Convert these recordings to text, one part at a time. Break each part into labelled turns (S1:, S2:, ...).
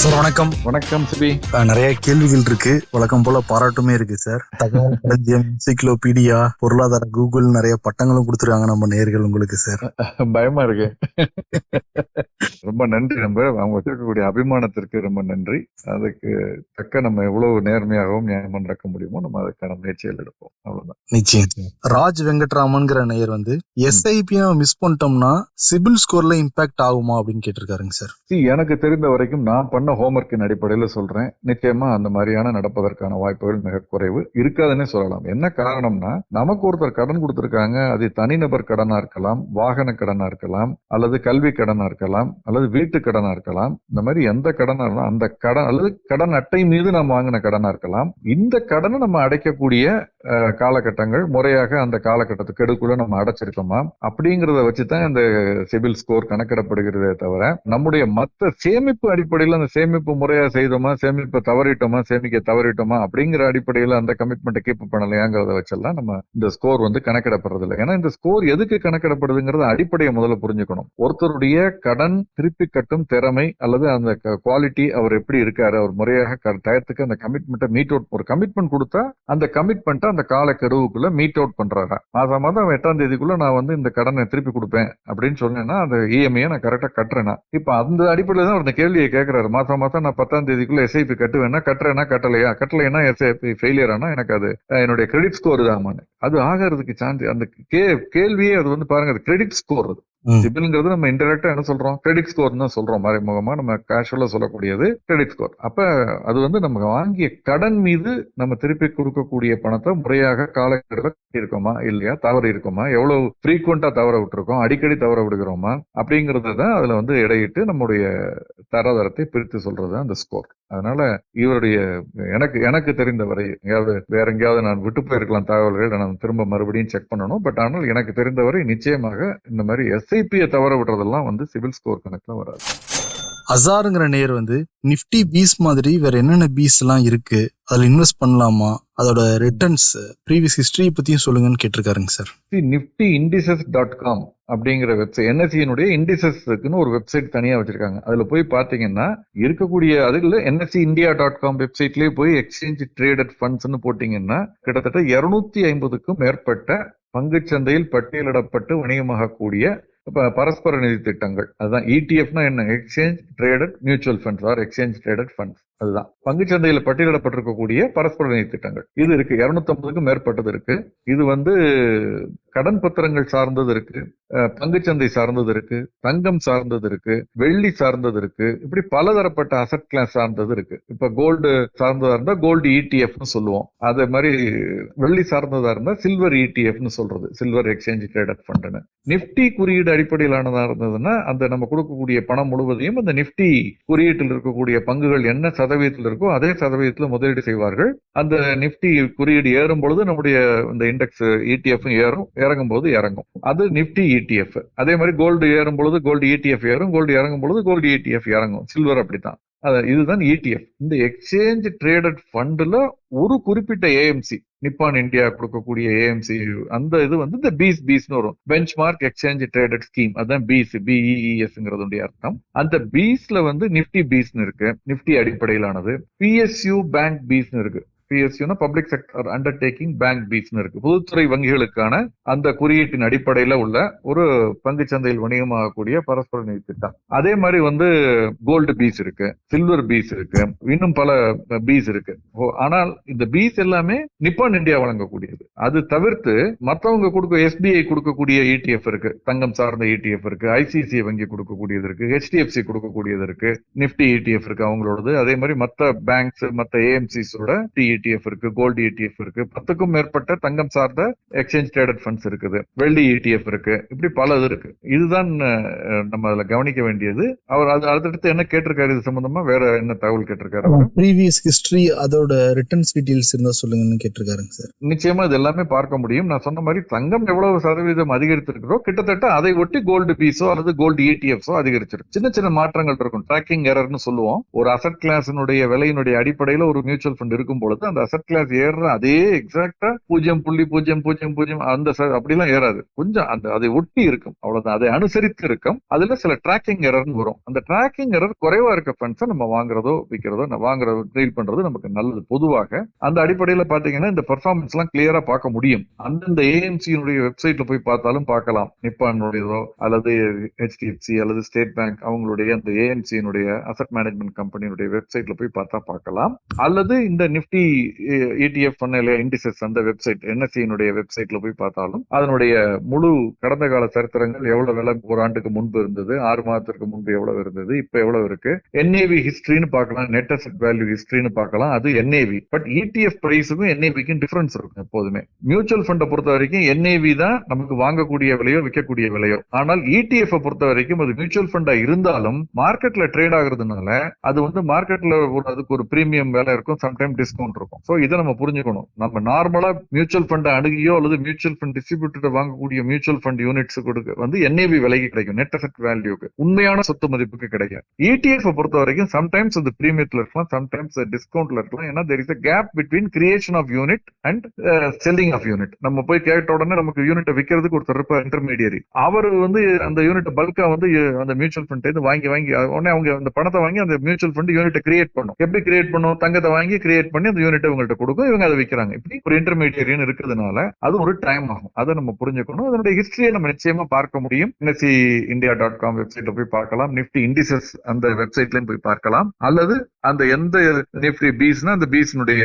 S1: Sir வணக்கம்.
S2: வணக்கம் CP.
S1: நிறைய கேள்விகள் இருக்கு. வழக்கம் போல பாராட்டுமே இருக்கு சார். தகவல் களஞ்சியம் என்சைக்ளோபீடியா பொருளாதார கூகுள் நிறைய பட்டங்களும் கொடுத்துருக்காங்க நம்ம நேர்கள் உங்களுக்கு சார்.
S2: பயமா இருக்கு. ரொம்ப நன்றி நம்ம அவங்க வச்சிருக்கக்கூடிய அபிமானத்திற்கு ரொம்ப நன்றி. அதுக்கு தக்க நம்ம எவ்வளவு நேர்மையாகவும் நியாயமா நடக்க முடியுமோ நம்ம அதுக்கான முயற்சிகள் எடுப்போம். அவ்வளவுதான்.
S1: நிச்சயம் ராஜ் வெங்கட்ராமன்ங்கிற நேயர் வந்து எஸ்ஐபி மிஸ் பண்ணிட்டோம்னா சிபில் ஸ்கோர்ல இம்பாக்ட் ஆகுமா அப்படின்னு கேட்டிருக்காருங்க சார்.
S2: எனக்கு தெரிந்த வரைக்கும் நான் பண்ண ஹோம்ஒர்க்கின் அடிப்படையில சொல்றேன். நிச்சயமா அந்த மாதிரியான நடப்பதற்கான வாய்ப்புகள் மிக குறைவு. இருக்காதுன்னே சொல்லலாம். என்ன காரணம்னா நமக்கு ஒருத்தர் கடன் கொடுத்துருக்காங்க. அது தனிநபர் கடனா இருக்கலாம் வாகன கடனா இருக்கலாம் அல்லது கல்வி கடனா இருக்கலாம் அல்லது வீட்டு கடனா இருக்கலாம். இந்த மாதிரி எந்த கடனா இருந்தாலும் அந்த கடன் அல்லது கடன் அட்டை மீது நாம் வாங்கின கடனா இருக்கலாம். இந்த கடனை நம்ம அடைக்கக்கூடிய காலகட்டங்கள் முறையாக அந்த காலகட்டத்துக்கு எடுக்குள்ள நம்ம அடைச்சிருக்கோமா? அப்படிங்கறத வச்சுதான் இந்த சிபில் ஸ்கோர் கணக்கிடப்படுகிறதே தவிர நம்முடைய மத்த சேமிப்பு அடிப்படையில் அந்த சேமிப்பு முறையா செய்தோமா சேமிப்பை தவறிட்டோமா சேமிக்க தவறிட்டோமா அப்படிங்கிற அடிப்படையில் அந்த கமிட்மெண்ட்டை கீப் பண்ணலையாங்கிறத வச்செல்லாம் நம்ம இந்த ஸ்கோர் வந்து கணக்கிடப்படுறது இல்லை. ஏன்னா இந்த ஸ்கோர் எதுக்கு கணக்கிடப்படுதுங்கிறத அடிப்படையை முதல்ல புரிஞ்சுக்கணும். ஒருத்தருடைய கடன் திருப்பி கட்டும் திறமை அல்லது அந்த குவாலிட்டி அவர் எப்படி இருக்காரு அவர் முறையாக க- டயத்துக்கு அந்த கமிட்மெண்ட்டை மீட் அவுட் ஒரு கமிட்மெண்ட் கொடுத்தா அந்த கமிட்மெண்ட்டை அந்த கால கெடுவுக்குள்ள மீட் அவுட் பண்றாரு? மாதம் மாதம் எட்டாம் தேதிக்குள்ள நான் வந்து இந்த கடனை திருப்பி கொடுப்பேன் அப்படின்னு சொன்னேன்னா அந்த இஎம்ஐயை நான் கரெக்டா கட்டுறேன்னா இப்ப அந்த அடிப்படையில் தான் அவர் இந்த கேள்வியை கேட்கிறாரு மாதம் மாதம் நான் பத்தாம் தேதிக்குள்ள எஸ்ஐபி கட்டுவேன்னா கட்டுறேன்னா கட்டலையா? கட்டலைன்னா எஸ்ஐபி ஃபெயிலியர் ஆனா எனக்கு அது என்னுடைய கிரெடிட் ஸ்கோர் தான் அது ஆகிறதுக்கு சான்ஸ் அந்த கே கேள்வியே அது வந்து பாருங்க அது கிரெடிட் ஸ்கோர் அது.
S1: ம்.
S2: சிபில்ங்கிறது நம்ம இன்டெரக்டா என்ன சொல்றோம்? கிரெடிட் ஸ்கோர் தான் சொல்றோம். மறைமுகமா நம்ம கேஷுவலா சொல்லக்கூடியது கிரெடிட் ஸ்கோர். அப்ப அது வந்து நம்ம வாங்கிய கடன் மீது நம்ம திருப்பி கொடுக்கக்கூடிய பணத்தை முறையாக காலக்கெடுல இருக்கோமா இல்லையா? தவறு இருக்கோமா? எவ்வளவு ஃப்ரீக்வெண்டா தவற விட்டுருக்கோம்? அடிக்கடி தவற விடுகிறோமா? அப்படிங்கறத தான் அதுல வந்து இடையிட்டு நம்முடைய தரதரத்தை பிரித்து சொல்றது அந்த ஸ்கோர் அதனால இவருடைய எனக்கு எனக்கு தெரிந்தவரை எங்கேயாவது வேற எங்கேயாவது நான் விட்டு போயிருக்கலாம் தகவல்கள் நான் திரும்ப மறுபடியும் செக் பண்ணணும். பட் ஆனால் எனக்கு தெரிந்தவரை நிச்சயமாக இந்த மாதிரி எஸ்ஐபியை தவற விடுறதெல்லாம் வந்து சிவில் ஸ்கோர் கணக்கில் வராது.
S1: அசாருங்கிற நேர் வந்து நிஃப்டி பீஸ் மாதிரி வேற என்னென்ன பீஸ் எல்லாம் இருக்கு அதுல இன்வெஸ்ட் பண்ணலாமா? அதோட ரிட்டர்ன்ஸ் ப்ரீவியஸ் ஹிஸ்டரி பத்தியும் சொல்லுங்கன்னு கேட்டிருக்காருங்க sir
S2: Nifty indices dot com அப்படிங்கிற வெப்சைட் என்எஸ்சியினுடைய இண்டிசஸ்க்குன்னு ஒரு வெப்சைட் தனியா வச்சிருக்காங்க. அதுல போய் பாத்தீங்கன்னா இருக்கக்கூடிய அதுல என்எஸ்சி இந்தியா டாட் காம் வெப்சைட்லயே போய் எக்ஸ்சேஞ்ச் ட்ரேடட் ஃபண்ட்ஸ்னு போட்டீங்கன்னா கிட்டத்தட்ட இருநூத்தி ஐம்பதுக்கும் மேற்பட்ட பங்குச்சந்தையில் பட்டியலிடப்பட்டு வணிகமாகக்கூடிய பரஸ்பர நிதி திட்டங்கள். அதுதான் இடிஎஃப்னா என்ன? Exchange traded mutual funds or exchange traded funds அதுதான். பங்குச்சந்தையில பட்டியலிடப்பட்டிருக்கக்கூடிய பரஸ்பர நிதி திட்டங்கள். இது இருக்கு. இருநூத்தம்பதுக்கும் மேற்பட்டது இருக்கு. இது வந்து கடன் பத்திரங்கள் சார்ந்தது இருக்கு. பங்குச்சந்தை சார்ந்தது இருக்கு. தங்கம் சார்ந்தது இருக்கு. வெள்ளி சார்ந்தது இருக்கு. இப்படி பலதரப்பட்ட அசட் கிளாஸ் சார்ந்தது இருக்கு. இப்ப கோல்டு சார்ந்ததா இருந்தா கோல்டு இடிஎஃப்னு சொல்லுவோம். அதே மாதிரி வெள்ளி சார்ந்ததா இருந்தா சில்வர் இடிஎஃப்னு சொல்றது. சில்வர் எக்ஸ்சேஞ்ச் ட்ரேடட் ஃபண்ட்னு நிப்டி குறியீடு அடிப்படையிலானதா இருந்ததுன்னா அந்த நம்ம கொடுக்கக்கூடிய பணம் முழுவதையும் அந்த நிப்டி குறியீட்டில் இருக்கக்கூடிய பங்குகள் என்ன சதவீதத்தில் இருக்கோ அதே சதவீதத்தில் முதலீடு செய்வார்கள். அந்த நிப்டி குறியீடு ஏறும் பொழுது நம்முடைய இந்த இண்டெக்ஸ் இடிஎஃப் ஏறும். இறங்கும் போது இறங்கும். அது நிப்டி இடிஎஃப் அதே மாதிரி கோல்டு ஏறும் பொழுது கோல்டு இடிஎஃப் ஏறும். கோல்டு இறங்கும் பொழுது கோல்டு இடிஎஃப் இறங்கும். சில்வர் அப்படித்தான். இதுதான் இடிஎஃப் இந்த எக்ஸ்சேஞ்ச் ட்ரேடட் ஃபண்ட்ல ஒரு குறிப்பிட்ட ஏஎம்சி நிப்பான் இந்தியா கொடுக்கக்கூடிய ஏஎம்சி அந்த இது வந்து இந்த பீஸ் பீஸ்னு வரும். Benchmark exchange traded scheme அதான் பீஸ் பிஇஇஎஸ்ங்கிறது அர்த்தம். அந்த பீஸ்ல வந்து நிப்டி பீஸ்னு இருக்கு. நிப்டி அடிப்படையிலானது. பிஎஸ்யூ பேங்க் பீஸ்னு இருக்கு. பிஎஸ்யூனா பப்ளிக் செக்டர் அண்டர்டேக்கிங் பேங்க் பீஸ்னு இருக்கு. பொதுத்துறை வங்கிகளுக்கான அந்த குறியீட்டின் அடிப்படையில உள்ள ஒரு பங்கு சந்தையில் வணிகமாகக்கூடிய பரஸ்பர நிதி திட்டம். அதே மாதிரி வந்து கோல்டு பீஸ் இருக்கு சில்வர் பீஸ் இருக்கு இன்னும் பல பீஸ் இருக்கு. ஆனால் இந்த பீஸ் எல்லாமே நிப்பான் இந்தியா வழங்கக்கூடியது. அது தவிர்த்து மற்றவங்க கொடுக்க எஸ்பிஐ கொடுக்கக்கூடிய இடிஎஃப் இருக்கு. தங்கம் சார்ந்த இடிஎஃப் இருக்கு ஐசிசி வங்கி கொடுக்கக்கூடியது இருக்கு ஹெச்டிஎஃப்சி கொடுக்கக்கூடியது இருக்கு நிப்டி இடிஎஃப் இருக்கு அவங்களோடது. அதே மாதிரி மற்ற பேங்க்ஸ் மற்ற ஏஎம்சிஸோட இடிஎஃப் இருக்கு கோல்டு இடிஎஃப் இருக்கு. பத்துக்கும் மேற்பட்ட தங்கம் சார்ந்த எக்ஸ்சேஞ்ச் ட்ரேடட் ஃபண்ட்ஸ் இருக்குது. வெள்ளி இடிஎஃப் இருக்கு. இப்படி பல இது இருக்கு. இதுதான் நம்ம அதுல கவனிக்க வேண்டியது. அவர் அது அடுத்தடுத்து என்ன கேட்டிருக்காரு? இது சம்பந்தமா வேற என்ன தகவல் கேட்டிருக்காரு?
S1: ப்ரீவியஸ் ஹிஸ்டரி அதோட ரிட்டர்ன்ஸ் டீடைல்ஸ் இருந்தா சொல்லுங்கன்னு கேட்டிருக்காருங்க சார்.
S2: நிச்சயமா இது எல்லாமே பார்க்க முடியும். நான் சொன்ன மாதிரி தங்கம் எவ்வளவு சதவீதம் அதிகரித்திருக்கிறோ கிட்டத்தட்ட அதை ஒட்டி கோல்டு பீஸோ அல்லது கோல்டு இடிஎஃப்ஸோ அதிகரிச்சிருக்கு. சின்ன சின்ன மாற்றங்கள் இருக்கும். ட்ராக்கிங் எரர்னு சொல்லுவோம். ஒரு அசட் கிளாஸினுடைய விலையினுடைய அடிப்படையில ஒரு மியூச்சுவல் ஃபண்ட் இருக்கும் பொழுது அந்த அசட் கிளாஸ் ஏறுற அதே எக்ஸாக்டா பூஜ்ஜியம் புள்ளி பூஜ்ஜியம் பூஜ்ஜியம் பூஜ்ஜியம் அந்த அப்படிலாம் ஏறாது. கொஞ்சம் அந்த அதை ஒட்டி இருக்கும். அவ்வளவுதான். அதை அனுசரித்து இருக்கும். அதுல சில டிராக்கிங் எரர்னு வரும். அந்த டிராக்கிங் எரர் குறைவா இருக்க ஃபண்ட்ஸை நம்ம வாங்குறதோ விற்கிறதோ நம்ம வாங்குறதோ ட்ரீல் பண்றது நமக்கு நல்லது. பொதுவாக அந்த அடிப்படையில பாத்தீங்கன்னா இந்த பெர்ஃபார்மன்ஸ் எல்லாம் கிளியரா பார்க்க முடியும். அந்தந்த ஏஎம்சியினுடைய வெப்சைட்ல போய் பார்த்தாலும் பார்க்கலாம். நிப்பானுடையதோ அல்லது ஹெச்டிஎஃப்சி அல்லது ஸ்டேட் பேங்க் அவங்களுடைய அந்த ஏஎம்சியினுடைய அசட் மேனேஜ்மெண்ட் கம்பெனியுடைய வெப்சைட்ல போய் பார்த்தா பார்க்கலாம். அல்லது இந்த நிப்டி இடிஎஃப் பண்ண இல்லையா இண்டிசஸ் அந்த வெப்சைட் என்எஸ்சியினுடைய வெப்சைட்ல போய் பார்த்தாலும் அதனுடைய முழு கடந்த கால சரித்திரங்கள் எவ்வளவு விலை ஒரு ஆண்டுக்கு முன்பு இருந்தது ஆறு மாதத்திற்கு முன்பு எவ்வளவு இருந்தது இப்ப எவ்வளவு இருக்கு? என்ஏவி ஹிஸ்டரின்னு பார்க்கலாம் நெட் அசெட் வேல்யூ ஹிஸ்டரின்னு பார்க்கலாம் அது என்ஏவி பட் இடிஎஃப் பிரைஸுக்கும் என்ஏவிக்கும் டிஃபரன்ஸ் இருக்கும் எப்போதுமே. மியூச்சுவல் ஃபண்டை பொறுத்த வரைக்கும் என்ஏவி தான் நமக்கு வாங்கக்கூடிய விலையோ விற்கக்கூடிய விலையோ. ஆனால் இடிஎஃப் பொறுத்த வரைக்கும் அது மியூச்சுவல் ஃபண்டா இருந்தாலும் மார்க்கெட்ல ட்ரேட் ஆகுறதுனால அது வந்து மார்க்கெட்ல அதுக்கு ஒரு பிரீமியம் வேலை இருக்கும் சம்டைம் டிஸ்கவுண்ட் இருக்கும். சோ இதை நம்ம புரிஞ்சுக்கணும். நம்ம நார்மலா மியூச்சுவல் ஃபண்ட் அணுகியோ அல்லது மியூச்சுவல் ஃபண்ட் டிஸ்ட்ரிபியூட்டர் வாங்கக்கூடிய மியூச்சுவல் ஃபண்ட் யூனிட்ஸ் கொடுக்க வந்து என்ஏவி விலைக்கு கிடைக்கும். நெட் அசெட் வேல்யூக்கு உண்மையான சொத்து மதிப்புக்கு கிடைக்கும் இடிஎஃப் பொறுத்த வரைக்கும் சம்டைம்ஸ் அது பிரீமியத்துல இருக்கலாம் சம்டைம்ஸ் டிஸ்கவுண்ட்ல இருக்கலாம். ஏன்னா there is a gap between creation of unit and selling of unit நம்ம போய் கேட்ட உடனே நமக்கு யூனிட்டை விற்கிறதுக்கு ஒருத்தர் இருப்பார் இன்டர்மீடியரி அவர் வந்து அந்த யூனிட் பல்கா வந்து அந்த மியூச்சுவல் ஃபண்ட் வந்து வாங்கி வாங்கி உடனே அவங்க அந்த பணத்தை வாங்கி அந்த மியூச்சுவல் ஃபண்ட் யூனிட்டை கிரியேட் பண்ணும். எப்படி கிரியேட் பண்ணும்? தங்கத்தை வாங்கி கிரியேட் பண்ணி அந்த யூனிட்டை இவங்கள்ட்ட கொடுக்கும் இவங்க அதை விற்கிறாங்க இப்படி ஒரு இன்டர்மீடியரின்னு இருக்கிறதுனால அது ஒரு டைம் ஆகும். அதை நம்ம புரிஞ்சுக்கணும். அதனுடைய ஹிஸ்டரியை நம்ம நிச்சயமா பார்க்க முடியும். என்எஸ்சி இந்தியா டாட் காம் வெப்சைட்ல போய் பார்க்கலாம். நிப்டி இண்டிசஸ் அந்த வெப்சைட்லயும் போய் பார்க்கலாம். அல்லது அந்த எந்த நிப்டி பீஸ்னா அந்த பீஸ்னுடைய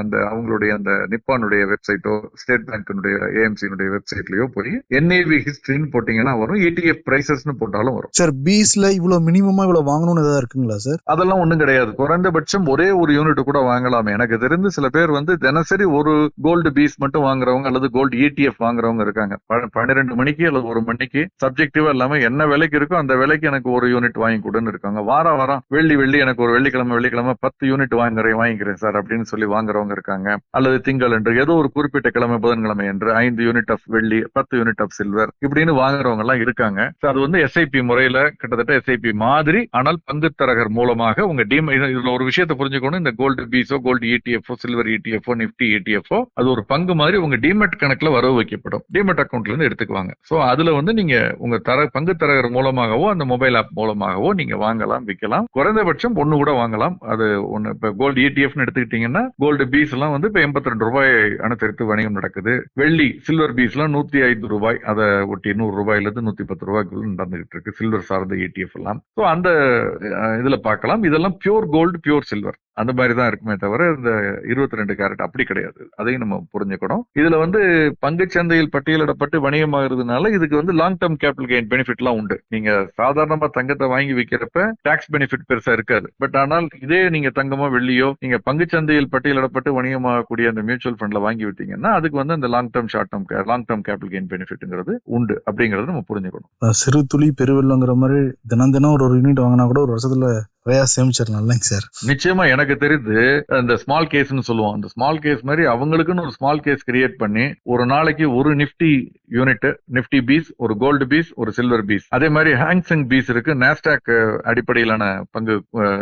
S2: அந்த அவங்களுடைய அந்த நிப்பானுடைய வெப்சைட்டோ ஸ்டேட் பேங்கினுடைய ஏஎம்சினுடைய வெப்சைட்லயோ போய் என்ஏவி ஹிஸ்டரின்னு போட்டீங்கன்னா வரும். இடிஎஃப் பிரைசஸ்னு போட்டாலும் வரும்.
S1: சார் பீஸ்ல இவ்வளவு மினிமமா இவ்வளவு வாங்கணும்னு ஏதாவது இருக்குங்களா சார்
S2: அதெல்லாம் ஒண்ணும் கிடையாது. குறைந்தபட்சம் ஒரே ஒரு யூனிட் கூட வாங்கலாம். எனக்கு தெரிந்து சில பேர் வந்து தினசரி ஒரு கோல்டு பீஸ் மட்டும் வாங்குறவங்க அல்லது கோல்டு இடிஎஃப் வாங்குறவங்க இருக்காங்க. ப- பன்னிரெண்டு மணிக்கு அல்லது ஒரு மணிக்கு சப்ஜெக்டிவா இல்லாம என்ன விலைக்கு இருக்கோ அந்த விலைக்கு எனக்கு ஒரு யூனிட் வாங்கி கொடுன்னு இருக்காங்க. வாரம் வாரம் வெள்ளி வெள்ளி எனக்கு ஒரு வெள்ளிக்கிழமை வெள்ளிக்கிழமை பத்து யூனிட் வாங்குறேன் வாங்கிக்கிறேன் சார் அப்படின்னு சொல்லி வாங்குறவங்க இருக்காங்க. அல்லது திங்கள் என்று ஏதோ ஒரு குறிப்பிட்ட கிழமை புதன்கிழமை என்று ஐந்து யூனிட் ஆஃப் வெள்ளி பத்து யூனிட் ஆஃப் சில்வர் இப்படின்னு வாங்குறவங்க எல்லாம் இருக்காங்க. அது வந்து எஸ்ஐபி முறையில கிட்டத்தட்ட எஸ்ஐபி மாதிரி ஆனால் பங்குத்தரகர் மூலமாக உங்க டீம் இதுல ஒரு விஷயத்தை புரிஞ்சுக்கணும். இந்த கோல்டு பீஸோ கோல்டு இடிஎஃப்ஓ சில்வர் இடிஎஃப்ஓ நிப்டி இடிஎஃப்ஓ அது ஒரு பங்கு மாதிரி உங்க டிமெட் கணக்குல வரவு வைக்கப்படும். டிமெட் அக்கௌண்ட்ல இருந்து எடுத்துக்குவாங்க. சோ அதுல வந்து நீங்க உங்க தர பங்கு தரகர் மூலமாகவோ அந்த மொபைல் ஆப் மூலமாகவோ நீங்க வாங்கலாம் விற்கலாம் குறைந்தபட்சம் ஒன்னு கூட வாங்கலாம். அது ஒண்ணு இப்ப கோல்டு இடிஎஃப்னு எடுத்துக்கிட்டீங்கன்னா கோல்டு பீஸ் எல்லாம் வந்து இப்ப எண்பத்தி ரெண்டு ரூபாய் அனுசரித்து வணிகம் நடக்குது. வெள்ளி சில்வர் பீஸ் எல்லாம் நூத்தி ஐந்து ரூபாய் அதை ஒட்டி நூறு ரூபாயில இருந்து நூத்தி பத்து ரூபாய்க்குள்ள நடந்துகிட்டு இருக்கு சில்வர் சார்ந்த இடிஎஃப் எல்லாம். ஸோ அந்த இதுல பார்க்கலாம். இதெல்லாம் பியூர் கோல்டு பியூர் சில்வர் அந்த மாதிரி தான் இருக்குமே தவிர இந்த இருபத்தி ரெண்டு கேரட் அப்படி கிடையாது. அதையும் நம்ம புரிஞ்சுக்கணும். இதுல வந்து பங்குச் சந்தையில் பட்டியலிடப்பட்டு வணிகமாகிறதுனால இதுக்கு வந்து long term capital gain benefit எல்லாம் உண்டு. நீங்க சாதாரணமா தங்கத்தை வாங்கி விற்கிறப்ப டாக்ஸ் பெனிஃபிட் பெருசா இருக்காது. பட் ஆனால் இதே நீங்க தங்கமோ வெள்ளியோ நீங்க பங்கு சந்தையில் பட்டியலிடப்பட்டு வணிகமாகக்கூடிய அந்த மியூச்சுவல் ஃபண்ட்ல வாங்கி விட்டீங்கன்னா அதுக்கு வந்து அந்த long term short term long term capital gain பெனிஃபிட்ங்கிறது உண்டு. அப்படிங்கறது நம்ம புரிஞ்சுக்கணும்.
S1: சிறு துளி பெருவெள்ளங்கிற மாதிரி தினம் தினம் ஒரு ஒரு யூனிட் வாங்கினா கூட ஒரு வருஷத்துல நிறைய சேமிச்சிடலாம் இல்லைங்க சார்?
S2: நிச்சயமா எனக்கு தெரிந்து அந்த ஸ்மால் கேஸ்னு சொல்லுவோம். அந்த ஸ்மால் கேஸ் மாதிரி அவங்களுக்குன்னு ஒரு ஸ்மால் கேஸ் கிரியேட் பண்ணி ஒரு நாளைக்கு ஒரு நிஃப்டி யூனிட் நிஃப்டி பீஸ் ஒரு கோல்டு பீஸ் ஒரு சில்வர் பீஸ் அதே மாதிரி ஹேங்ஸங் பீஸ் இருக்கு. நாஸ்டாக் அடிப்படையிலான பங்கு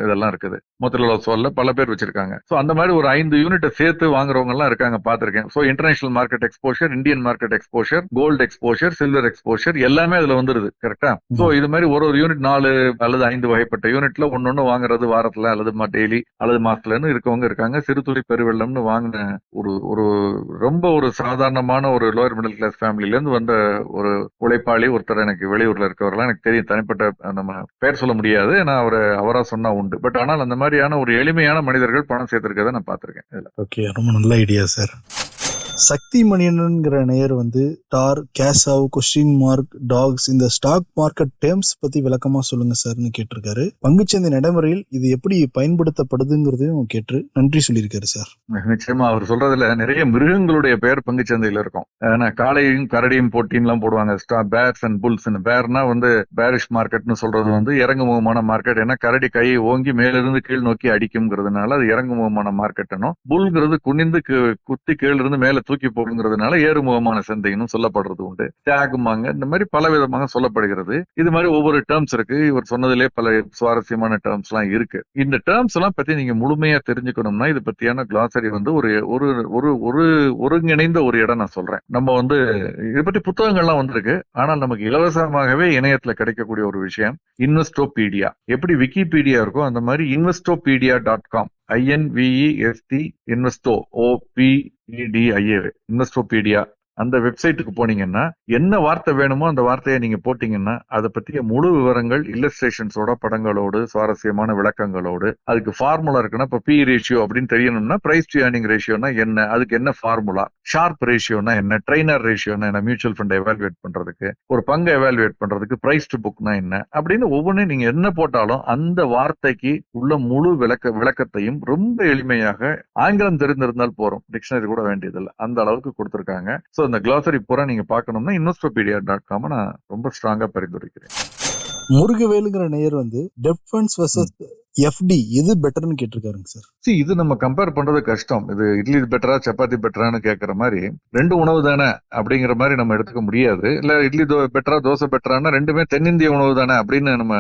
S2: இதெல்லாம் இருக்குது. மொத்தல சொல்ல பல பேர் வச்சிருக்காங்க. சோ அந்த மாதிரி ஒரு ஐந்து யூனிட்டை சேர்த்து வாங்குறவங்க எல்லாம் இருக்காங்க பாத்திருக்கேன் so international market exposure Indian market exposure gold exposure silver exposure எல்லாமே அதுல வந்துருது கரெக்டா சோ இது மாதிரி ஒரு ஒரு யூனிட் நாலு அல்லது ஐந்து வகைப்பட்ட யூனிட்ல ஒன்று வாங்குறது வாரத்துல அல்லது டெய்லி அல்லது மாசத்துலன்னு இருக்கவங்க இருக்காங்க. சிறுதுளி பெருவெள்ளம்னு வாங்கின ஒரு ஒரு ரொம்ப ஒரு சாதாரணமான ஒரு லோயர் மிடில் கிளாஸ் ஃபேமிலில இருந்து வந்த ஒரு உழைப்பாளி ஒருத்தர் எனக்கு வெளியூர்ல இருக்கவரெல்லாம் எனக்கு தெரியும். தனிப்பட்ட நம்ம பெயர் சொல்ல முடியாது. ஏன்னா அவர் அவரா சொன்னா உண்டு. பட் ஆனால் அந்த மாதிரியான ஒரு எளிமையான மனிதர்கள் பணம் சேர்த்திருக்கதை நான் பார்த்துருக்கேன்
S1: ஓகே ரொம்ப நல்ல ஐடியா சார் சக்தி மணியன்ங்கிற நேயர் வந்து டார் கேசாவ் கொஸ்டின் மார்க் டாக்ஸ் இந்த ஸ்டாக் மார்க்கெட் டேர்ம்ஸ் பத்தி விளக்கமா சொல்லுங்க சார்னு கேட்டிருக்காரு. பங்குச்சந்தை நடைமுறையில் இது எப்படி பயன்படுத்தப்படுதுங்கிறதையும் கேட்டு நன்றி சொல்லியிருக்காரு சார்
S2: நிச்சயமா அவர் சொல்றதுல நிறைய மிருகங்களுடைய பெயர் பங்குச்சந்தையில இருக்கும். ஏன்னா காளையும் கரடியும் போட்டின்னு எல்லாம் போடுவாங்க பேர்ஸ் அண்ட் புல்ஸ் பேர்னா வந்து பேரிஷ் மார்க்கெட்னு சொல்றது வந்து இறங்குமுகமான மார்க்கெட் ஏன்னா கரடி கையை ஓங்கி மேலிருந்து கீழ் நோக்கி அடிக்கும்ங்கிறதுனால அது இறங்குமுகமான மார்க்கெட்னும் புல்ங்கிறது குனிந்து குத்தி கீழ இருந்து மேல தூக்கி போடுங்கிறதுனால ஏறுமுகமான சந்தைன்னு சொல்லப்படுறது உண்டு. தியாகுமாங்க இந்த மாதிரி பல விதமாக சொல்லப்படுகிறது. இது மாதிரி ஒவ்வொரு டேர்ம்ஸ் இருக்கு. இவர் சொன்னதிலே பல சுவாரஸ்யமான டேர்ம்ஸ் எல்லாம் இருக்கு. இந்த டேர்ம்ஸ் எல்லாம் பத்தி நீங்க முழுமையா தெரிஞ்சுக்கணும்னா இது பத்தியான கிளாசரி வந்து ஒரு ஒரு ஒரு ஒரு ஒருங்கிணைந்த ஒரு இடம் நான் சொல்றேன். நம்ம வந்து இதை பத்தி புத்தகங்கள்லாம் வந்திருக்கு. ஆனால் நமக்கு இலவசமாகவே இணையத்துல கிடைக்கக்கூடிய ஒரு விஷயம் இன்வெஸ்டோபீடியா எப்படி விக்கிபீடியா இருக்கோ அந்த மாதிரி Investopedia dot com I N V E S T investo O P E D I A Investopedia அந்த வெப்சைட்டுக்கு போனீங்கன்னா என்ன வார்த்தை வேணுமோ அந்த வார்த்தையை நீங்க போட்டீங்கன்னா அதை பற்றிய முழு விவரங்கள் இல்லஸ்ட்ரேஷன்ஸோட படங்களோடு சுவாரஸ்யமான விளக்கங்களோடு அதுக்கு ஃபார்முலா இருக்குன்னா இப்போ பி ரேஷியோ அப்படின்னு தெரியணும்னா பிரைஸ் டு ஏர்னிங் ரேஷியோனா என்ன அதுக்கு என்ன ஃபார்முலா ஷார்ப் ரேஷியோனா என்ன ட்ரைனர் ரேஷியோனா என்ன மியூச்சுவல் ஃபண்ட் எவாலுவேட் பண்றதுக்கு ஒரு பங்கை எவாலுவேட் பண்றதுக்கு பிரைஸ் டு புக்னா என்ன அப்படின்னு ஒவ்வொன்றும் நீங்க என்ன போட்டாலும் அந்த வார்த்தைக்கு உள்ள முழு விளக்க விளக்கத்தையும் ரொம்ப எளிமையாக ஆங்கிலம் தெரிந்திருந்தால் போறோம். டிக்ஷனரி கூட வேண்டியதில்லை. அந்த அளவுக்கு கொடுத்துருக்காங்க. ஸோ இந்த கிளாசரி பூரா நீங்க பார்க்கணும்னா இன்வெஸ்டோபீடியா டாட் காம நான் ரொம்ப ஸ்ட்ராங்கா பரிந்துரைக்கிறேன்.
S1: முருகவேலுங்கிற நேயர் வந்து டெப் ஃபண்ட்ஸ் வர்சஸ் எஃப்டி எது பெட்டர்னு கேட்டிருக்காருங்க சார்
S2: See, இது நம்ம கம்பேர் பண்றது கஷ்டம். இது இட்லி பெட்டரா சப்பாத்தி பெட்டரான்னு கேட்கற மாதிரி ரெண்டு உணவு தானே அப்படிங்கிற மாதிரி நம்ம எடுத்துக்க முடியாது. இல்ல இட்லி தோ பெட்டரா தோசை பெட்டரானா ரெண்டுமே தென்னிந்திய உணவு தானே அப்படின்னு நம்ம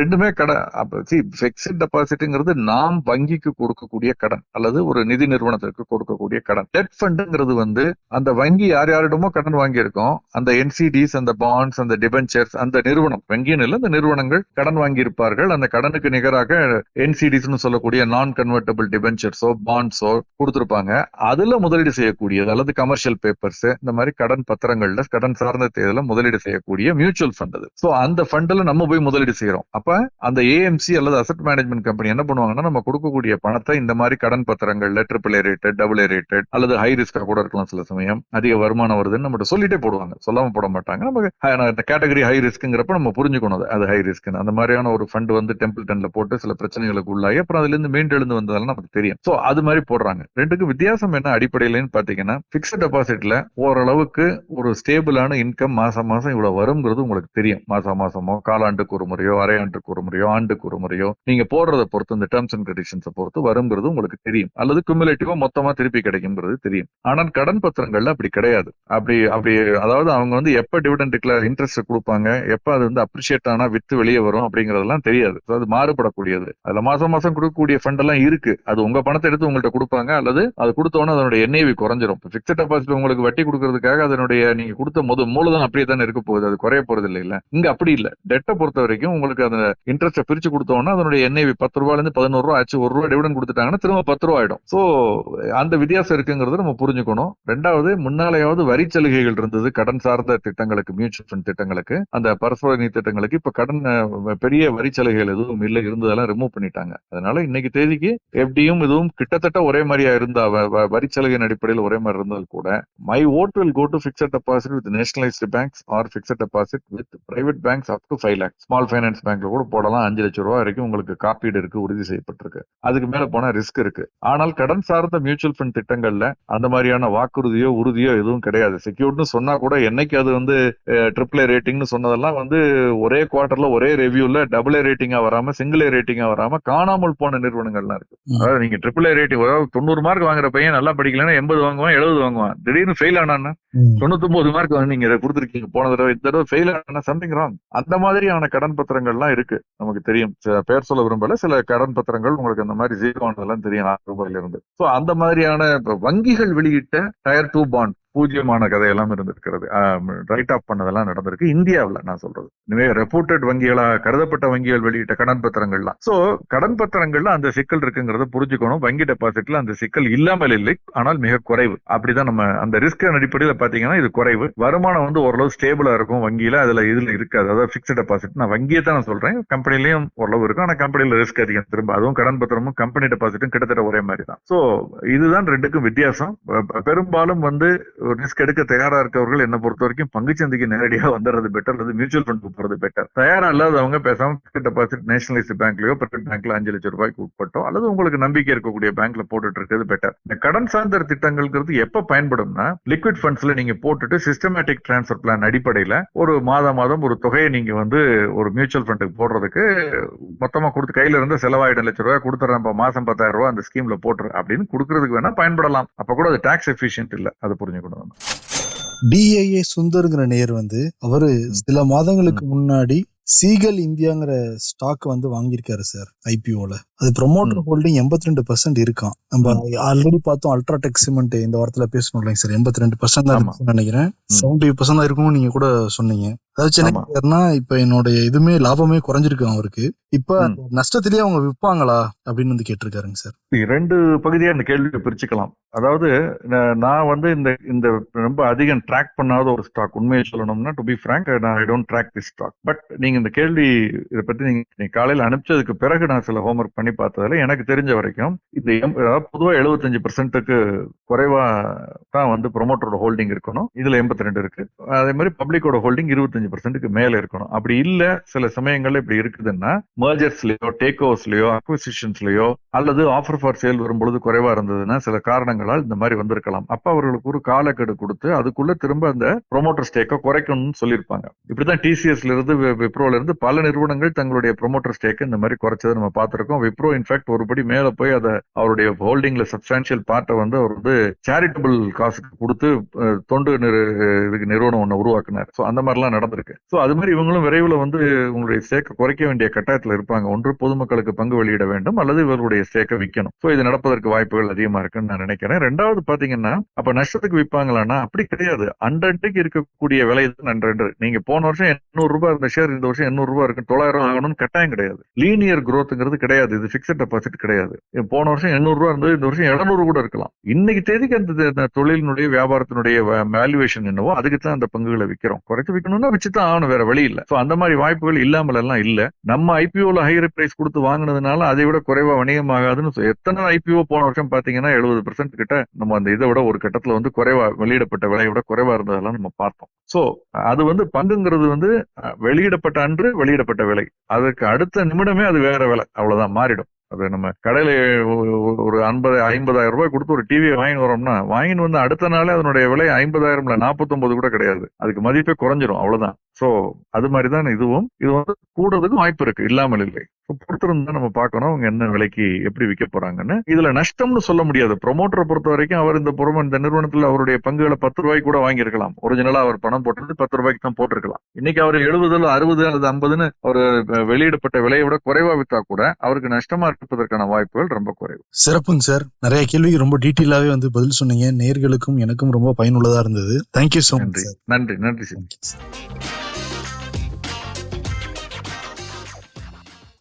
S2: ரெண்டுமே கடன் அப்ப சி பிக்சட் டெபாசிட்ங்கிறது நாம் வங்கிக்கு கொடுக்கக்கூடிய கடன் அல்லது ஒரு நிதி நிறுவனத்திற்கு கொடுக்கக்கூடிய கடன். டெட் ஃபண்டுங்கிறது வந்து அந்த வங்கி யார் யாரிடமோ கடன் வாங்கியிருக்கோம். அந்த என்சிடிஸ் அந்த பாண்ட்ஸ் அந்த டிபென்ச்சர்ஸ் அந்த நிறுவனம் வங்கின்னு இல்லை நிறுவனங்கள் கடன் வாங்கி இருப்பார்கள் அந்த கடனுக்கு நிகராக என்சிடிஸ்னு சொல்லக்கூடிய நான் கன்வெர்டபிள் டிபென்ச்சர்ஸோ பாண்ட்ஸோ கொடுத்திருப்பாங்க. அதுல முதலீடு செய்யக்கூடியது அல்லது கமர்ஷியல் பேப்பர்ஸ் இந்த மாதிரி கடன் பத்திரங்கள்ல கடன் சார்ந்த தேர்தல முதலீடு செய்யக்கூடிய மியூச்சுவல் ஃபண்ட் அது. ஸோ அந்த ஃபண்ட்ல நம்ம போய் முதலீடு செய்யறோம். அப்ப அந்த ஏஎம்சி அல்லது அசட் மேனேஜ்மெண்ட் கம்பெனி என்ன பண்ணுவாங்கன்னா நம்ம கொடுக்கக்கூடிய பணத்தை இந்த மாதிரி கடன் பத்திரங்கள்ல triple A rated double A rated அல்லது ஹை ரிஸ்கா கூட இருக்கலாம் சில சமயம். அதிக வருமானம் வருதுன்னு நம்ம சொல்லிட்டே போடுவாங்க. சொல்லாம போட மாட்டாங்க. நமக்கு கேட்டகரி ஹை ரிஸ்க்குங்கிறப்ப நம்ம புரிஞ்சுக்கணும் அது, ஹை ரிஸ்க்னு அந்த மாதிரியான ஒரு ஃபண்ட் வந்து டெம்பிள் டன்ல போட்டு சில பிரச்சனைகளுக்கு உள்ளாகி அப்புறம் அதுல இருந்து மீண்டெழுந்து வந்ததெல்லாம் நமக்கு தெரியும். சோ அது மாதிரி போடுறாங்க. ரெண்டுக்கும் வித்தியாசம் என்ன அடிப்படையிலன்னு பாத்தீங்கன்னா பிக்சட் டெபாசிட்ல ஓரளவுக்கு ஒரு ஸ்டேபிளான இன்கம் மாசம் மாசம் இவ்வளவு வருங்கிறது உங்களுக்கு தெரியும். மாசம் மாசமோ காலாண்டுக்கு ஒரு முறையோ அரையாண்டுக்கு ஒரு முறையோ ஆண்டுக்கு ஒரு முறையோ நீங்க போடுறத பொறுத்து இந்த டேர்ம்ஸ் அண்ட் கண்டிஷன்ஸை பொறுத்து வருங்கிறது உங்களுக்கு தெரியும். அல்லது குமுலேட்டிவா மொத்தமா திருப்பி கிடைக்குங்கிறது தெரியும். ஆனால் கடன் பத்திரங்கள்ல அப்படி கிடையாது. அப்படி அப்படி அதாவது அவங்க வந்து எப்ப டிவிடன் டிக்ளேர் இன்ட்ரெஸ்ட் கொடுப்பாங்க எப்ப அது வந்து அப்ரிஷியேட் ஆனா வித்து வெளியே வரும் அப்படிங்கறதெல்லாம் தெரியாது. அது மாறுபடக்கூடியது. அதுல மாசம் மாசம் கொடுக்கக்கூடிய ஃபண்ட் எல்லாம் இருக்கு. அது உங்க பணத்தை எடுத்து உங்கள்ட்ட கொடுப்பாங்க. அல்லது அது கொடுத்தோன்னே அதனுடைய என்ஐவி குறைஞ்சிரும். பிக்சட் டெபாசிட் உங்களுக்கு வட்டி கொடுக்கறதுக்காக அதனுடைய நீங்க கொடுத்த முத மூலதனம் அப்படியே தானே இருக்க போகுது. அது குறைய போறது இல்லை இல்ல இங்க அப்படி இல்ல. டெட்டை பொறுத்த வரைக்கும் உங்களுக்கு அந்த இன்ட்ரெஸ்ட்டை பிரிச்சு கொடுத்தோம்னா அதனுடைய என்ஐவி பத்து ரூபாயில இருந்து பதினோரு ரூபா ஆச்சு. ஒரு ரூபா டிவிடன் கொடுத்துட்டாங்கன்னா திரும்ப பத்து ரூபா ஆயிடும். சோ அந்த வித்தியாசம் இருக்குங்கிறது நம்ம புரிஞ்சுக்கணும். ரெண்டாவது முன்னாலேயாவது வரி சலுகைகள் இருந்தது. கடன் சார்ந்த திட்டங்களுக்கு மியூச்சுவல் ஃபண்ட் திட்டங்களுக்கு அந்த பரஸ்பர நிதி திட்டங்களுக்கு. இப்ப கடன் பெரிய வரி சலுகைகள் எதுவும் இல்லை இருந்ததெல்லாம் ரிமூவ் பண்ணிட்டாங்க. அதனால இன்னைக்கு தேதிக்கு எஃப்டியும் இதுவும் கிட்டத்தட்ட ஒரே மாதிரியா இருந்தா வ- வரி சலுகையின் அடிப்படையில் ஒரே மாதிரி இருந்தால் கூட my vote will go to fixed deposit with nationalised banks or fixed deposit with private banks up to five lakh small finance பேங்க்ல கூட போடலாம். அஞ்சு லட்சம் ரூபாய் வரைக்கும் உங்களுக்கு காப்பீடு இருக்கு உறுதி செய்யப்பட்டிருக்கு. அதுக்கு மேல போனா ரிஸ்க் இருக்கு. ஆனால் கடன் சார்ந்த மியூச்சுவல் ஃபண்ட் திட்டங்கள்ல அந்த மாதிரியான வாக்குறுதியோ உறுதியோ எதுவும் கிடையாது. செக்யூர்ட்னு சொன்னா கூட என்னைக்கு அது வந்து ட்ரிபிள் ரேட்டிங்னு சொன்னதெல்லாம் வந்து ஒரே குவாலிட்டி குவார்டர்ல ஒரே ரெவியூல டபுள் ஏ ரேட்டிங்கா வராம சிங்கிள் ஏ ரேட்டிங்கா வராம காணாமல் போன நிறுவனங்கள்லாம் இருக்கு. அதாவது நீங்க ட்ரிபிள் ஏ ரேட்டிங் அதாவது தொண்ணூறு மார்க் வாங்குற பையன் நல்லா படிக்கலன்னா எண்பது வாங்குவான் எழுபது வாங்குவான். திடீர்னு ஃபெயில் ஆனான்னா தொண்ணூத்தொன்பது மார்க் வந்து நீங்க கொடுத்துருக்கீங்க. போன தடவை இந்த தடவை ஃபெயில் ஆனா சம்திங் ராங் அந்த மாதிரியான கடன் பத்திரங்கள்லாம் இருக்கு. நமக்கு தெரியும். பேர் சொல்ல விரும்பல சில கடன் பத்திரங்கள் உங்களுக்கு அந்த மாதிரி ஜீரோ ஆனதெல்லாம் தெரியும். ஆறு ரூபாயில இருந்து சோ அந்த மாதிரியான வங்கிகள் வெளியிட்ட டயர் டூ பாண்ட் பூஜ்யமான கதையெல்லாம் இருந்திருக்கிறது. ரைட் ஆஃப் பண்ணதெல்லாம் நடந்திருக்கு. இந்தியாவில் நான் சொல்றது. இனிமே ரெப்யூட்டட் வங்கிகளா கருதப்பட்ட வங்கிகள் வெளியிட்ட கடன் பத்திரங்கள்லாம். சோ கடன் பத்திரங்கள்ல அந்த சிக்கல் இருக்குங்கிறத புரிஞ்சுக்கணும். வங்கி டெபாசிட்ல அந்த சிக்கல் இல்லாமல் இல்லை ஆனால் மிக குறைவு. அப்படிதான் நம்ம அந்த ரிஸ்க் அடிப்படையில் பாத்தீங்கன்னா இது குறைவு. வருமானம் வந்து ஓரளவு ஸ்டேபிளா இருக்கும் வங்கியில. அதுல இதுல இருக்காது. அதாவது பிக்ஸ்ட் டெபாசிட் நான் வங்கியை தான் நான் சொல்றேன். கம்பெனிலையும் ஓரளவு இருக்கும். ஆனா கம்பெனியில ரிஸ்க் அதிகம். திரும்ப அதுவும் கடன் பத்திரமும் கம்பெனி டெபாசிட்டும் கிட்டத்தட்ட ஒரே மாதிரி தான் சோ இதுதான் ரெண்டுக்கும் வித்தியாசம். பெரும்பாலும் வந்து ரிஸ்க் எடுக்க தயாரா இருக்கவர்கள் என்ன பொறுத்த வரைக்கும் பங்குச்சந்தைக்கு நேரடியாக வந்துடுறது பெட்டர் அல்லது மியூச்சுவல் ஃபண்டுக்கு போறது பெட்டர் தயாரா இல்லாதவங்க பேசாம டெபாசிட் நேஷனலைஸ்ட் பேங்க்லயோ பிரைவேட் பேங்க்ல அஞ்சு லட்சம் ரூபாய்க்கு உட்பட்டோ அல்லது உங்களுக்கு நம்பிக்கை இருக்கக்கூடிய பேங்க்ல போட்டுட்டு இருக்கிறது பெட்டர் இந்த கடன் சார்ந்த திட்டங்கள்ங்கிறது எப்ப பயன்படும்னா லிக்விட் ஃபண்ட்ஸ்ல நீங்க போட்டுட்டு சிஸ்டமேட்டிக் டிரான்ஸ்ஃபர் பிளான் அடிப்படையில ஒரு மாதம் மாதம் ஒரு தொகையை நீங்க வந்து ஒரு மியூச்சுவல் ஃபண்டுக்கு போடுறதுக்கு மொத்தமா கொடுத்து கையில இருந்து செலவாயிரம் லட்சம் ரூபாய் கொடுத்துறேன் மாசம் பத்தாயிரம் ரூபாய் அந்த ஸ்கீம்ல போட்டுரு அப்படின்னு கொடுக்கறதுக்கு வேணா பயன்படலாம். அப்ப கூட அது டாக்ஸ் எஃபிஷியன்ட் இல்ல. அது புரிஞ்சுக்கணும். நம்ம.
S1: டிஏஏ சுந்தருங்கிற நேர் வந்து அவரு சில மாதங்களுக்கு முன்னாடி சீகல் இந்தியாங்கிற ஸ்டாக் வந்து வாங்கியிருக்காரு சார் ஐபிஓல அது ப்ரொமோட்டர் ஹோல்டிங் எண்பத்தி ரெண்டு பர்சன்ட் இருக்கான் நம்ம ஆல்ரெடி பார்த்தோம் அல்ட்ராடெக் சிமெண்ட் இந்த வாரத்துல பேசணும் இல்லைங்க சார் எண்பத்தி ரெண்டு பர்சன்ட் தான் நினைக்கிறேன். செவன்டி பர்சன்ட் தான் இருக்கும்னு நீங்க கூட சொன்னீங்க.
S2: ஆமா.
S1: கேக்குறாருன்னா இப்ப என்னுடைய இதுமே லாபமே குறைஞ்சிருக்கு அவருக்கு. இப்ப நஷ்டத்திலேயே அவங்க விற்பாங்களா அப்படின்னு வந்து கேட்டிருக்காருங்க சார்
S2: ரெண்டு பகுதியா இந்த கேள்வியை பிரிச்சுக்கலாம். அதாவது நான் வந்து இந்த இந்த ரொம்ப அதிகம் ட்ராக் பண்ணாத ஒரு ஸ்டாக் உண்மையை சொல்லணும்னா டு பி ஃப்ரங்க் நான் I don't track this stock but நீங்க இந்த கேள்வி இதை பத்தி நீங்க நீங்க காலையில அனுப்பிச்சதுக்கு பிறகு நான் சில ஹோம்ஒர்க் பண்ணி பார்த்ததுல எனக்கு தெரிஞ்ச வரைக்கும் இந்த பொதுவா எழுபத்தஞ்சு பர்சன்ட்டுக்கு குறைவா தான் வந்து ப்ரொமோட்டரோட ஹோல்டிங் இருக்கணும். இதுல எண்பத்தி ரெண்டு இருக்கு. அதே மாதிரி பப்ளிக்கோட ஹோல்டிங் இருபத்தஞ்சு பர்சன்ட்டுக்கு மேல இருக்கணும். அப்படி இல்ல சில சமயங்கள்ல இப்படி இருக்குதுன்னா மர்ஜர்ஸ்லயோ டேக் ஓவர்ஸ்லயோ அக்விசிஷன்ஸ்லயோ அல்லது ஆஃபர் ஃபார் சேல் வரும்பொழுது குறைவா இருந்ததுன்னா சில காரணங்களால் இந்த மாதிரி வந்திருக்கலாம். அப்ப அவர்களுக்கு ஒரு காலக்கெடு கொடுத்து அதுக்குள்ள திரும்ப அந்த ப்ரொமோட்டர் ஸ்டேக்கை குறைக்கணும்னு சொல்லியிருப்பாங்க. இப்படிதான் டிசிஎஸ்ல இருந்து விப்ரோ விப்ரோல இருந்து பல நிறுவனங்கள் தங்களுடைய ப்ரொமோட்டர் ஸ்டேக் இந்த மாதிரி குறைச்சதை நம்ம பார்த்திருக்கோம். விப்ரோ இன்ஃபேக்ட் ஒருபடி மேல போய் அதை அவருடைய ஹோல்டிங்ல சப்ஸ்டான்சியல் பார்ட்டை வந்து அவர் வந்து சேரிட்டபிள் காசுக்கு கொடுத்து தொண்டு நிறு இதுக்கு நிறுவனம் ஒன்று உருவாக்குனார். ஸோ அந்த மாதிரிலாம் நடந்திருக்கு. ஸோ அது மாதிரி இவங்களும் விரைவில் வந்து உங்களுடைய ஸ்டேக்கை குறைக்க வேண்டிய கட்டாயத்தில் இருப்பாங்க. ஒன்று பொதுமக்களுக்கு பங்கு வெளியிட வேண்டும் அல்லது இவர்களுடைய ஸ்டேக்கை விற்கணும் ஸோ இது நடப்பதற்கு வாய்ப்புகள் அதிகமா இருக்குன்னு நான் நினைக்கிறேன். ரெண்டாவது பாத்தீங்கன்னா அப்ப நஷ்டத்துக்கு விற்பாங்களான்னா அப்படி கிடையாது. அன்றன்றைக்கு இருக்கக்கூடிய விலை தான் அன்றன்று நீங்க போன வருஷம் எண்ணூறு ரூபாய் இருந்த ஷேர் இந்த வருஷம் வருஷம் எண்ணூறுரூவா இருக்கும். தொள்ளாயிரம் ஆகணும்னு கட்டாயம் கிடையாது. லீனியர் குரோத்துங்கிறது கிடையாது. இது ஃபிக்ஸட் டெபாசிட் கிடையாது. போன வருஷம் எண்ணூறுரூவா இருந்தது இந்த வருஷம் எழுநூறு கூட இருக்கலாம். இன்னைக்கு தேதிக்கு அந்த தொழிலினுடைய வியாபாரத்தினுடைய வேல்யூவேஷன் என்னவோ அதுக்கு தான் அந்த பங்குகளை விற்கிறோம் குறைச்சு விற்கணும்னா வச்சு தான் ஆகணும் வேற வழி இல்லை. ஸோ அந்த மாதிரி வாய்ப்புகள் இல்லாமல் எல்லாம் இல்லை. நம்ம ஐபிஓல ஹையர் பிரைஸ் கொடுத்து வாங்கினதுனால அதை விட குறைவா வணிகமாகாதுன்னு சொ- எத்தனை ஐபிஓ போன வருஷம் பாத்தீங்கன்னா எழுபது கிட்ட நம்ம அந்த இதை விட ஒரு கட்டத்துல வந்து குறைவா வெளியிடப்பட்ட விலையை விட குறைவா இருந்ததெல்லாம் நம்ம பார்த்தோம். ஸோ அது வந்து பங்குங்கிறது வந்து வெளியிடப்பட்ட அன்று வெளியிடப்பட்ட விலை. அதுக்கு அடுத்த நிமிடமே அது வேற விலை. அவ்வளவுதான் மாறிடும். அது நம்ம கடையில ஒரு ஐம்பது ஐம்பதாயிரம் ரூபாய் கொடுத்து ஒரு டிவியை வாங்கி வரோம்னா வாங்கின்னு வந்து அடுத்த நாளே அதனுடைய விலை ஐம்பதாயிரம்ல நாற்பத்தொன்பது கூட கிடையாது. அதுக்கு மதிப்பே குறைஞ்சிரும் அவ்வளவுதான். சோ அது மாதிரிதான் இதுவும். இது வந்து கூடுறதுக்கும் வாய்ப்பு இருக்கு இல்லாமல் இல்லை. பொறுத்திருந்து தான் நம்ம பார்க்கணும் அவங்க என்ன விலைக்கு எப்படி விற்க போறாங்கன்னு. இதுல நஷ்டம்னு சொல்ல முடியாது. ப்ரொமோட்டரை பொறுத்த வரைக்கும் அவர் இந்த புறம இந்த நிறுவனத்துல அவருடைய பங்குகளை பத்து ரூபாய்க்கு கூட வாங்கியிருக்கலாம். ஒரிஜினலா அவர் பணம் போட்டது பத்து ரூபாய்க்கு தான் போட்டிருக்கலாம். இன்னைக்கு அவர் எழுபதுல அறுபது அல்லது ஐம்பதுன்னு அவர் வெளியிடப்பட்ட விலையை விட குறைவா வித்தா கூட அவருக்கு நஷ்டமா இருப்பதற்கான வாய்ப்புகள் ரொம்ப குறைவு.
S1: சிறப்புங்க சார். நிறைய கேள்விக்கு ரொம்ப டீட்டெயிலாவே வந்து பதில் சொன்னீங்க. நேர்களுக்கும் எனக்கும் ரொம்ப பயனுள்ளதா இருந்தது. தேங்க்யூ சோ மச்
S2: நன்றி. நன்றி. சார்